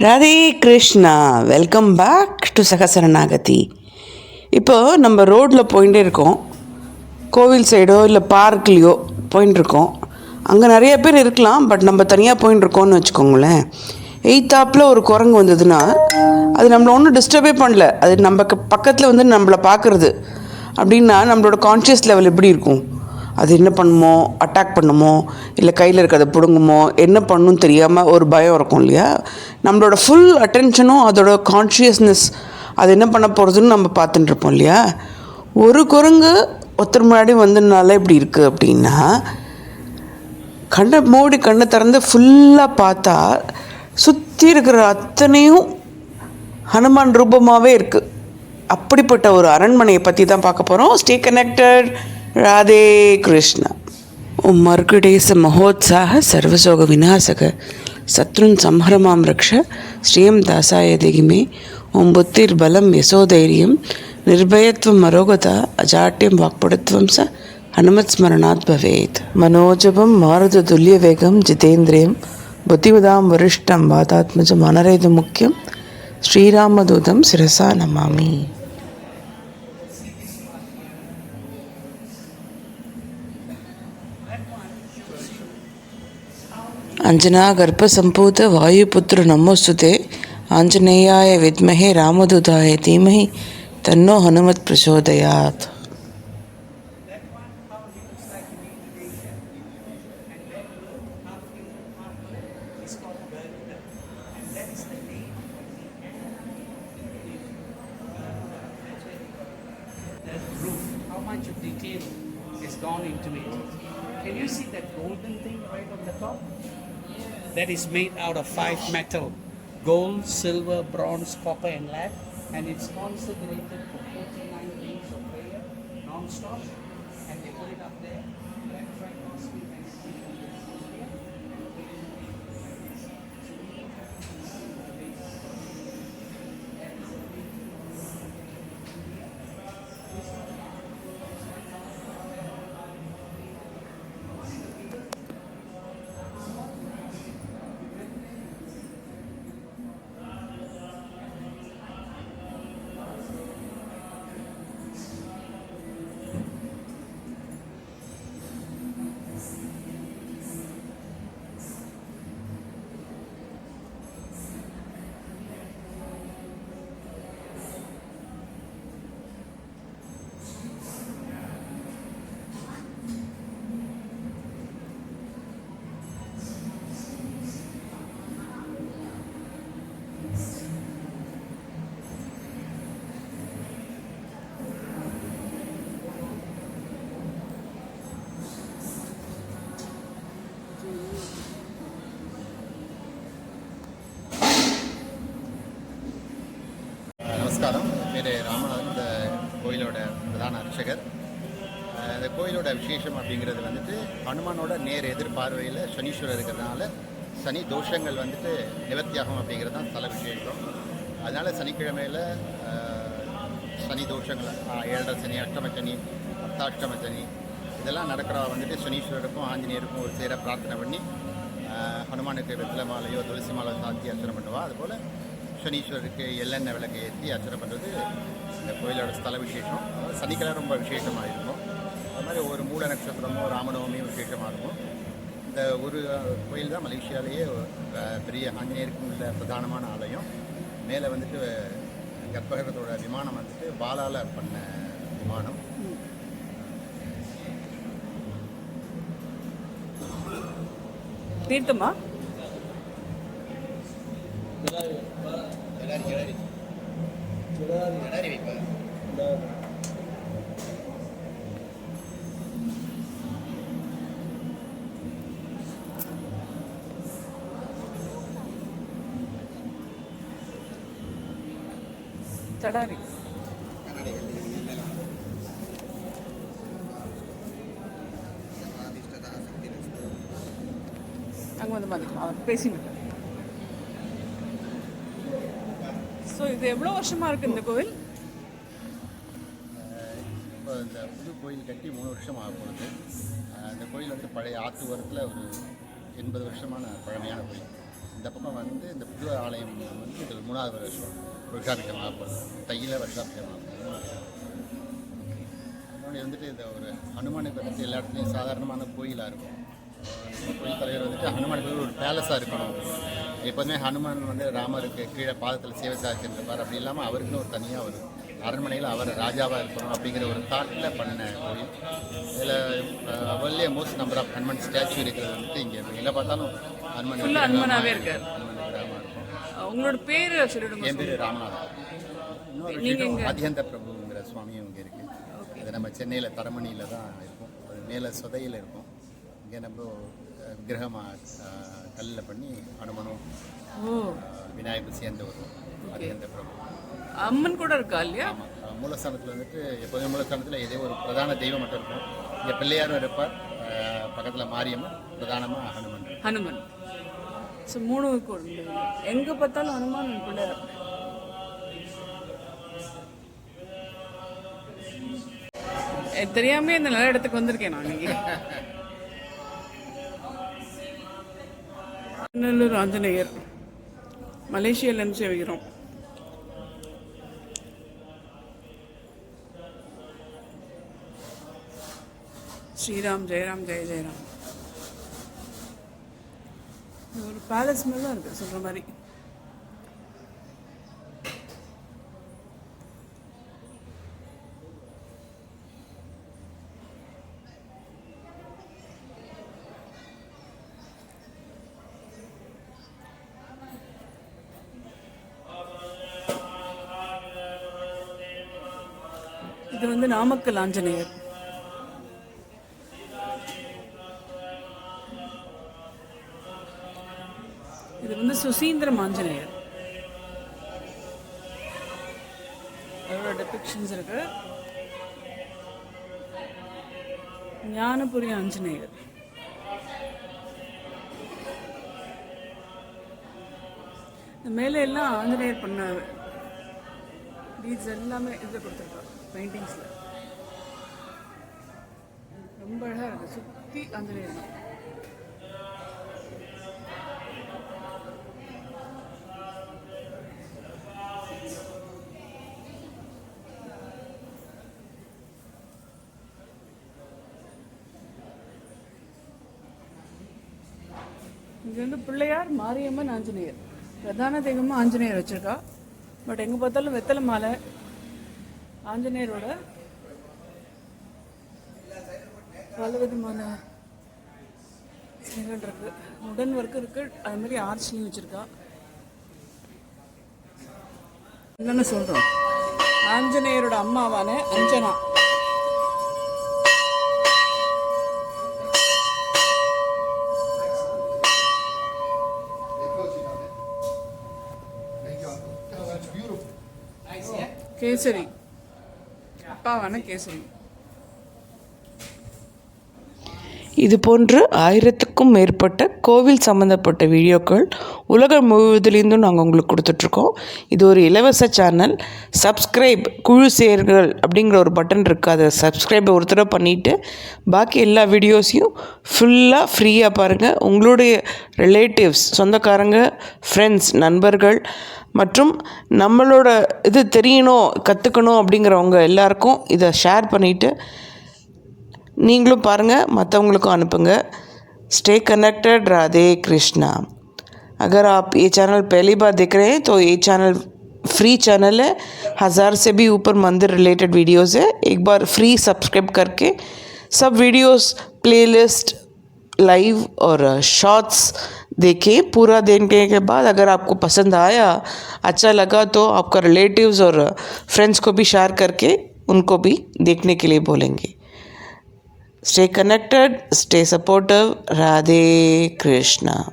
Radhe Krishna welcome back to சகசரணாகதி இப்போது நம்ம ரோட்டில் போயிட்டே இருக்கோம். கோவில் சைடோ இல்லை பார்க்லேயோ போயின்னு இருக்கோம். அங்கே நிறைய பேர் இருக்கலாம் பட் நம்ம தனியாக போயின்னு இருக்கோம்னு வச்சுக்கோங்களேன். எய்த்தாப்பில் ஒரு குரங்கு வந்ததுன்னா அது நம்மளை ஒன்றும் டிஸ்டர்பே பண்ணல. அது நம்ம பக்கத்தில் வந்து நம்மளை பார்க்குறது. அப்படின்னா நம்மளோட கான்ஷியஸ் லெவல் எப்படி இருக்கும்? அது என்ன பண்ணுமோ அட்டாக் பண்ணுமோ இல்லை கையில் இருக்கிறத பிடுங்குமோ என்ன பண்ணும் தெரியாமல் ஒரு பயம் இருக்கும் இல்லையா? நம்மளோட ஃபுல் அட்டென்ஷனும் அதோட கான்ஷியஸ்னஸ் அது என்ன பண்ண போகிறதுன்னு நம்ம பார்த்துட்டுருப்போம் இல்லையா? ஒரு குரங்கு ஒருத்தர் முன்னாடி வந்ததுனால இப்படி இருக்குது அப்படின்னா கண்ணை மூடி கண்ணை திறந்து ஃபுல்லாக பார்த்தா சுற்றி இருக்கிற அத்தனையும் ஹனுமான் ரூபமாகவே இருக்குது அப்படிப்பட்ட ஒரு அரண்மனையை பற்றி தான் பார்க்க போகிறோம் ஸ்டே கனெக்டட் ராதே கிருஷ்ணா. மர்குடேச மகோத்சாக சர்வசோக விநாசக. சத்ருன் சம்ஹரமாம் ரக்ஷ. ஸ்ரீயம் தாசாய திகிமே. ஓம் புத்திர் பலம் யசோதைரியம். நிர்பயத்வம் மரோகதா. அஜாட்டியம் வாக்படுத்துவம் ச. ஹனுமத் ஸ்மரணாத் பவேத். மனோஜபம் மாருத துல்லிய வேகம் ஜிதேந்திரியம். புத்திவதாம் வரிஷ்டம் வாதாத்மஜம் அனரேது முக்கியம். ஸ்ரீராமதூதம் சிரசா நமாமி. वायुपुत्र नमोस्तुते आञ्जनेयाय विद्महे रामदूताय धीमहि तन्नो हनुमत् प्रचोदयात् much of detail has gone into it. Can you see that golden thing right on the top? That is made out of five metal gold, silver, bronze, copper, and lead. And it's consecrated for 49 days of prayer, non stop. And they put it up there. நமஸ்காரம். பேர் ராமநாதன். இந்த கோயிலோட பிரதான அர்ச்சகர். இந்த கோயிலோட விசேஷம் அப்படிங்கிறது வந்துட்டு ஹனுமானோட நேர் எதிர்பார்வையில் சனீஸ்வரர் இருக்கிறதுனால சனி தோஷங்கள் வந்துட்டு நிவர்த்தியாகும் அப்படிங்கிறது தான் தலை விசேஷம். அதனால் சனிக்கிழமையில் சனி தோஷங்கள் ஏழரை சனி அஷ்டம சனி அர்த்தாஷ்டம சனி இதெல்லாம் நடக்கிற வந்துட்டு சனீஸ்வரருக்கும் ஆஞ்சநேயருக்கும் ஒரு சேர பிரார்த்தனை பண்ணி ஹனுமானுக்கு வெத்தலை மாலையோ துளசி மாலை சாத்தி அர்ச்சனை பண்ணுவா. அதுபோல் சனீஸ்வரருக்கு எள்ளெண்ணெய் விளக்கு ஏற்றி அர்ச்சனை பண்ணுறது இந்த கோயிலோட ஸ்தல விசேஷம். சனிக்கிழமை ரொம்ப விசேஷமாக இருக்கும். அது மாதிரி ஒரு மூல நட்சத்திரமும் ராமநவமியும் விசேஷமாக இருக்கும். இந்த ஒரு கோயில் தான் மலேசியாலேயே பெரிய ஆஞ்சநேயருக்கும் உள்ள பிரதானமான ஆலயம். மேலே வந்துட்டு கர்ப்பகிரகத்தோட விமானம் வந்துட்டு பாலால் பண்ண விமானம். தீர்த்தமா? கிடாரி கிடாரி கிடாரி வைப்பா தடாரி அங்கே வந்து பார்த்துக்கலாம் அவர் பேசினு இது எவ்வளோ வருஷமாக இருக்குது இந்த கோவில்? இப்போ இந்த புது கோயில் கட்டி மூணு வருஷம் ஆக போகுது. இந்த கோயில் வந்து பழைய ஆத்து ஒரு எண்பது வருஷமான பழமையான கோயில். இந்த பக்கம் வந்து இந்த புது ஆலயம் வந்து இது மூணாவது வருஷம் வருஷாபிஷமாக போகுது. தையில வருஷாபிஷமாக முன்னாடி வந்துட்டு இந்த ஒரு அனுமான வந்துட்டு எல்லா இடத்துலையும் சாதாரணமான கோயிலாக இருக்கும். கோயில் தலைவர் வந்துட்டு ஹனுமானுக்கு ஒரு பேலஸாக இருக்கணும். எப்போதுமே ஹனுமான் வந்து ராமருக்கு கீழே பாதத்தில் சேவை சாதிச்சிருப்பார் அப்படி இல்லாமல் அவருக்குன்னு ஒரு தனியாக ஒரு அரண்மனையில் அவர் ராஜாவாக இருக்கணும் அப்படிங்கிற ஒரு தாட்டில் பண்ண கோயில். இதில் அவர்லேயே most number of Hanuman statue இருக்கிறது வந்துட்டு இங்கே எங்கே பார்த்தாலும் ஹனுமன் ஹனுமனாவே இருக்காரு. இருக்கும். உங்களோட பேர் சொல்லிடுங்க என் பேர் ராமநாதன் இன்னொரு ஆதியந்த பிரபுங்கிற சுவாமியும் இங்கே இருக்குது அது நம்ம சென்னையில் தரமணியில் தான் இருக்கும். அது மேலே சொதையில் இருக்கும். அஹ், விக்கிரகமாக கல்லில் பண்ணி அனுமனும் ஓ. விநாயகர் சேர்ந்து வரும் ஆதியந்த பிரபு. அம்மன் கூட இருக்கா இல்லையா? மூலஸ்தானத்தில் வந்துட்டு எப்போதுமே மூலஸ்தானத்தில் ஏதோ ஒரு பிரதான தெய்வம் மட்டும் இருக்கும். இங்கே பிள்ளையாரும் இருப்பார். பக்கத்தில் மாரியம்மன் பிரதானமாக ஹனுமன். ஹனுமன். ஸோ மூணு எங்க பார்த்தாலும் ஹனுமான் பிள்ளையார் எனக்கு தெரியாம இந்த நல்ல இடத்துக்கு வந்திருக்கேன் நான் இன்னைக்கு திருநெல்லூர் ஆஞ்சநேயர் மலேசியாவிலேருந்து சேவிக்கிறோம் ஸ்ரீராம் ஜெயராம் ஜெய ஜெயராம். இது ஒரு பேலஸ் மாதிரி தான் இருக்குது சொல்கிற மாதிரி. இது வந்து நாமக்கல் ஆஞ்சநேயர். இது வந்து சுசீந்திரம் ஆஞ்சநேயர். அதோட டெபிக்ஷன்ஸ் இருக்கு. ஞானபுரி ஆஞ்சநேயர். இந்த மேலே எல்லாம் ஆஞ்சநேயர் பண்ண பீட்ஸ் எல்லாமே இதில் கொடுத்துருக்கோம் பெயிண்டிங்ஸில் ரொம்ப அழகாக இருக்குது சுற்றி ஆஞ்சநேயர் தான். இங்கே வந்து பிள்ளையார் மாரியம்மன் ஆஞ்சநேயர். பிரதான தெய்வமா ஆஞ்சநேயர் வச்சிருக்கா. பட் எங்க பார்த்தாலும் வெத்தலை மாலை ஆஞ்சநேயரோட பல விதமான சிலைகள் இருக்கு. உடன் ஒர்க் இருக்கு. அது மாதிரி ஆர்ச்லையும் வச்சிருக்கா. என்னன்னு சொல்றோம்? ஆஞ்சநேயரோட அம்மாவான அஞ்சனா. கேசரி. அப்பாவான கேசரி. இது போன்று ஆயிரத்துக்கும் மேற்பட்ட கோவில் சம்மந்தப்பட்ட வீடியோக்கள் உலகம் முழுவதிலிருந்தும் நாங்கள் உங்களுக்கு கொடுத்துட்ருக்கோம். இது ஒரு இலவச சேனல் சப்ஸ்கிரைப் குழு சேர்கள் அப்படிங்கிற ஒரு பட்டன் இருக்குது அதை சப்ஸ்கிரைப் ஒரு தடவை பண்ணிவிட்டு பாக்கி எல்லா வீடியோஸையும் ஃபுல்லாக ஃப்ரீயாக பாருங்கள் உங்களுடைய ரிலேட்டிவ்ஸ் சொந்தக்காரங்க ஃப்ரெண்ட்ஸ் நண்பர்கள் மற்றும் நம்மளோட இது தெரியணும் கற்றுக்கணும் அப்படிங்கிறவங்க எல்லாருக்கும் இதை ஷேர் பண்ணிவிட்டு நீங்களும் பாருங்கள் மற்றவங்களுக்கும் அனுப்புங்க स्टे कनेक्टेड राधे कृष्णा अगर आप ये चैनल पहली बार देख रहे हैं तो ये चैनल फ्री चैनल है हज़ार से भी ऊपर मंदिर रिलेटेड वीडियोस है एक बार फ्री सब्सक्राइब करके सब वीडियोस प्लेलिस्ट लाइव और शॉर्ट्स देखें पूरा देखने के बाद अगर आपको पसंद आया अच्छा लगा तो आपका रिलेटिव्स और फ्रेंड्स को भी शेयर करके उनको भी देखने के लिए बोलेंगे Stay connected, stay supportive. Radhe Krishna.